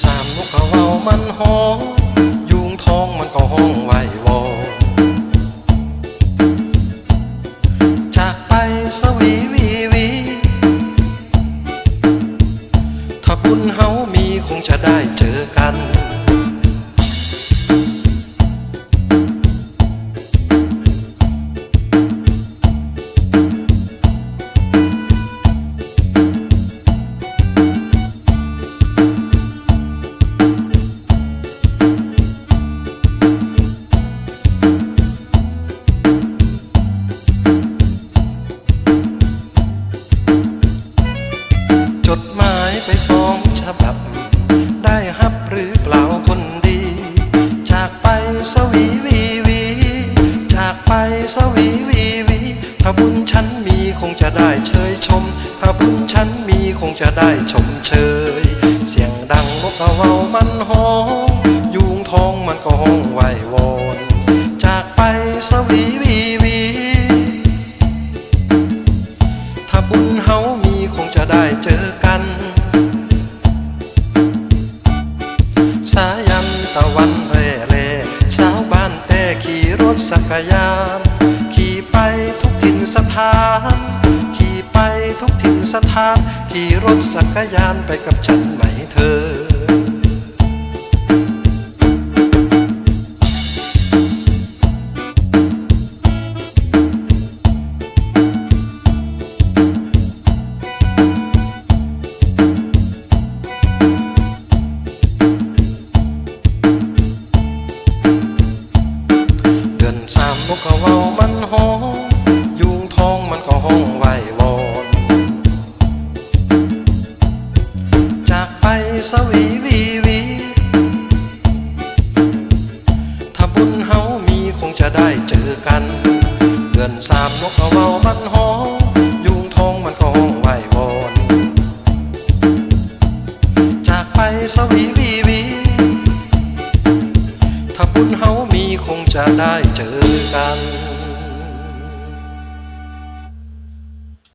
สามนกเขาเว้ามันหองยุงทองมันก็ห้องไหววอจากไปสวีวีวี ถ้าบุญเฮามีคงจะได้เจอกัน ดหมายไปสองฉบับ ได้ฮับหรือเปล่าคนดี จากไปสวีวีวี จากไปสวีวีวี ถ้าบุญฉันมีคงจะได้เชยชม ถ้าบุญฉันมีคงจะได้ชมเชย เสียงดังนกกระเว้ามันห้องยุงทองมันก็ห้องไหววอน จากไปสวีวี ตะวันเร่เร่สาวบ้านแต่ขี่รถสักยาน ขี่ไปทุกถิ่นสถาน ขี่ไปทุกถิ่นสถาน ขี่รถสักยานไปกับฉันไหมเธอ สวีวีวีถ้าบุญเฮามีคงจะได้เจอกัน เดือนสามนกเขาเว้ามันห้องยุงทองมันก็ห้องไหววอนจากไปสวีวีวีถ้าบุญเฮามีคงจะได้เจอกัน